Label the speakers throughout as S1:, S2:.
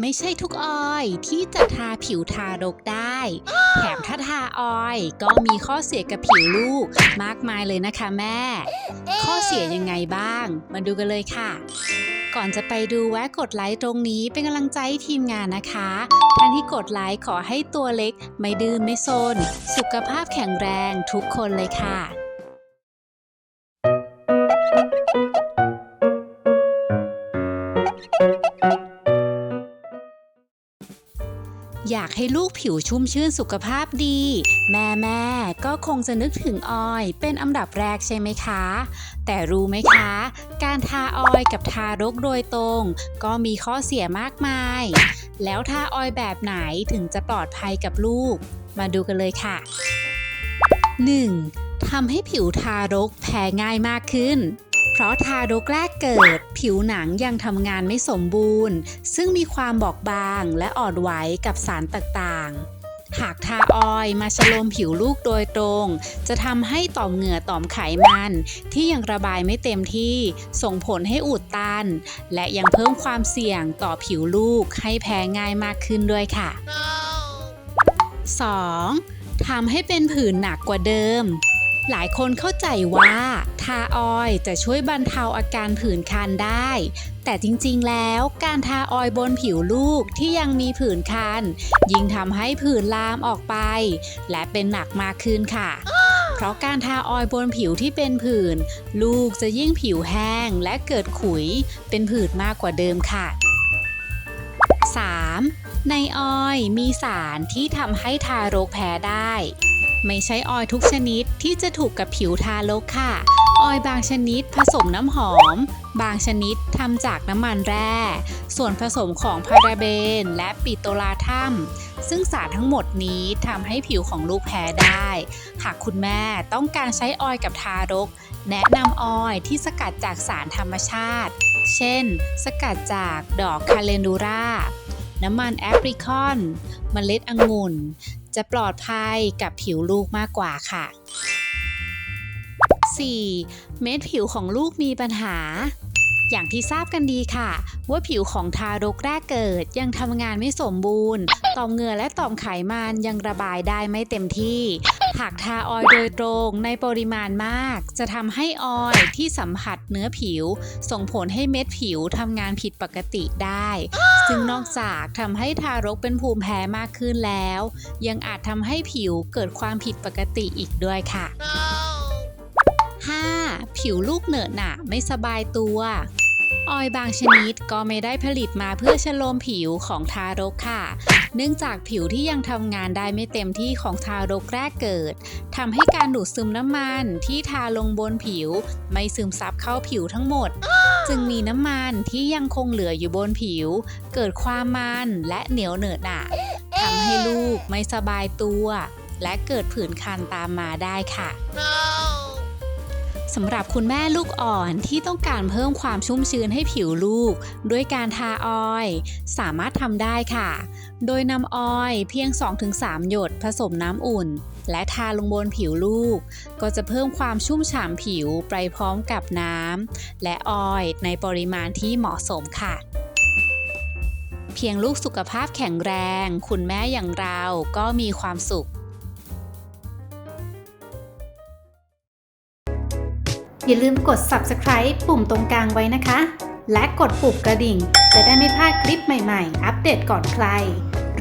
S1: ไม่ใช่ทุกออยที่จะทาผิวทารกได้ แถมถ้าทาออยก็มีข้อเสียกับผิวลูกมากมายเลยนะคะแม่ ข้อเสียยังไงบ้าง มาดูกันเลยค่ะก่อนจะไปดูแวะกดไลค์ตรงนี้เป็นกำลังใจทีมงานนะคะ ท่านที่กดไลค์ขอให้ตัวเล็ก ไม่ดื้อไม่โซน สุขภาพแข็งแรงทุกคนเลยค่ะ อยากให้ลูกผิวชุ่มชื่นสุขภาพดี แม่แม่ก็คงจะนึกถึงออยเป็นอันดับแรกใช่ไหมคะ แต่รู้ไหมคะ การทาออยกับทารกโดยตรง ก็มีข้อเสียมากมาย แล้วทาออยแบบไหนถึงจะปลอดภัยกับลูก มาดูกันเลยค่ะ 1. ทำให้ผิวทารกแพ้ง่ายมากขึ้น เพราะทารกแรกเกิด ผิวหนังยังทำงานไม่สมบูรณ์ ซึ่งมีความบอบบางและอ่อนไหวกับสารต่างๆ หากทาออยมาชโลมผิวลูกโดยตรง จะทำให้ต่อมเหงื่อต่อมไขมัน ที่ยังระบายไม่เต็มที่ส่งผลให้อุดตัน และยังเพิ่มความเสี่ยงต่อผิวลูกให้แพ้ง่ายมากขึ้นด้วยค่ะ 2. ทำให้เป็นผื่นหนักกว่าเดิม หลายคนเข้าใจว่า ทาออยจะช่วยบรรเทาอาการผื่นคันได้ แต่จริงๆ แล้วการทาออยบนผิวลูกที่ยังมีผื่นคัน ยิ่งทำให้ผื่นลามออกไป และเป็นหนักมากขึ้นค่ะเพราะการทาออยบนผิวที่เป็นผื่น ลูกจะยิ่งผิวแห้งและเกิดขุย เป็นผื่นมากกว่าเดิมค่ะ 3. ในออยมีสารที่ทำให้ทารกแพ้ได้ ไม่ใช่ออยทุกชนิดที่จะถูกกับผิวทารกค่ะ ออยบางชนิดผสมน้ำหอม บางชนิดทำจากน้ำมันแร่ ส่วนผสมของพาราเบนและปิโตลาทัมซึ่งสารทั้งหมดนี้ทำให้ผิวของลูกแพ้ได้ หากคุณแม่ต้องการใช้ออยกับทารก แนะนำออยที่สกัดจากสารธรรมชาติ เช่น สกัดจากดอกคาเลนดูราน้ำมันแอปริคอน เมล็ดองุ่น จะปลอดภัยกับผิวลูกมากกว่าค่ะ 4. เม็ดผิวของลูกมีปัญหา อย่างที่ทราบกันดีค่ะ ว่าผิวของทารกแรกเกิดยังทำงานไม่สมบูรณ์ ต่อมเหงื่อและต่อมไขมันยังระบายได้ไม่เต็มที่หากทาออยโดยตรงในปริมาณมาก จะทำให้ออยที่สัมผัสเนื้อผิว ส่งผลให้เม็ดผิวทำงานผิดปกติได้ ซึ่งนอกจากทำให้ทารกเป็นภูมิแพ้มากขึ้นแล้ว ยังอาจทำให้ผิวเกิดความผิดปกติอีกด้วยค่ะ 5. ผิวลูกเหนอะหนะไม่สบายตัว ออยล์บางชนิดก็ไม่ได้ผลิตมาเพื่อชโลมผิวของทารกค่ะ เนื่องจากผิวที่ยังทำงานได้ไม่เต็มที่ของทารกแรกเกิดทำให้การดูดซึมน้ำมันที่ทาลงบนผิว ไม่ซึมซับเข้าผิวทั้งหมด จึงมีน้ำมันที่ยังคงเหลืออยู่บนผิว เกิดความมันและเหนียวเหนอะหนะทำให้ลูกไม่สบายตัว และเกิดผื่นคันตามมาได้ค่ะ สำหรับคุณแม่ลูกอ่อนที่ต้องการเพิ่มความชุ่มชื้นให้ผิวลูก ด้วยการทาออย สามารถทำได้ค่ะ โดยนำออยเพียง 2-3 หยดผสมน้ำอุ่น และทาลงบนผิวลูก ก็จะเพิ่มความชุ่มฉ่ำผิวไปพร้อมกับน้ำและออยในปริมาณที่เหมาะสมค่ะเพียงลูกสุขภาพแข็งแรง คุณแม่อย่างเราก็มีความสุข
S2: อย่าลืมกด subscribe ปุ่มตรงกลางไว้นะคะ และกดปุ่มกระดิ่ง จะได้ไม่พลาดคลิปใหม่ๆ อัปเดตก่อนใคร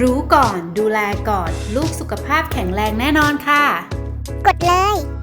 S2: รู้ก่อนดูแลก่อน ลูกสุขภาพแข็งแรงแน่นอนค่ะ กดเลย